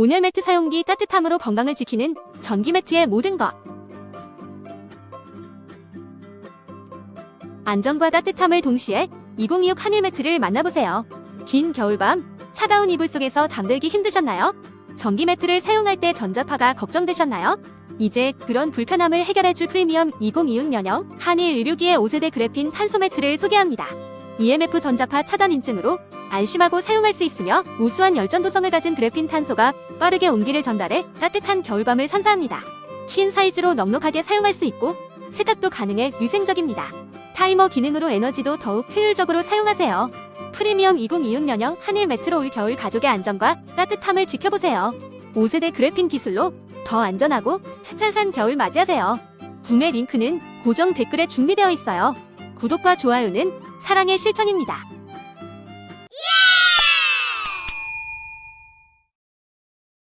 온열 매트 사용기 따뜻함으로 건강을 지키는 전기 매트의 모든 것. 안전과 따뜻함을 동시에 2026 하늘 매트를 만나보세요. 긴 겨울밤, 차가운 이불 속에서 잠들기 힘드셨나요? 전기 매트를 사용할 때 전자파가 걱정되셨나요? 이제 그런 불편함을 해결해줄 프리미엄 2026 년형 한일 의료기의 5세대 그래핀 탄소 매트를 소개합니다. EMF 전자파 차단 인증으로 안심하고 사용할 수 있으며 우수한 열전 도성을 가진 그래핀 탄소가 빠르게 온기를 전달해 따뜻한 겨울밤을 선사합니다. 퀸 사이즈로 넉넉하게 사용할 수 있고 세탁도 가능해 위생적입니다. 타이머 기능으로 에너지도 더욱 효율적으로 사용하세요. 프리미엄 2026 년형 한일 매트로 올 겨울 가족의 안전과 따뜻함을 지켜보세요. 5세대 그래핀 기술로 더 안전하고 따뜻한 겨울 맞이하세요. 구매 링크는 고정 댓글에 준비되어 있어요. 구독과 좋아요는 사랑의 실천입니다.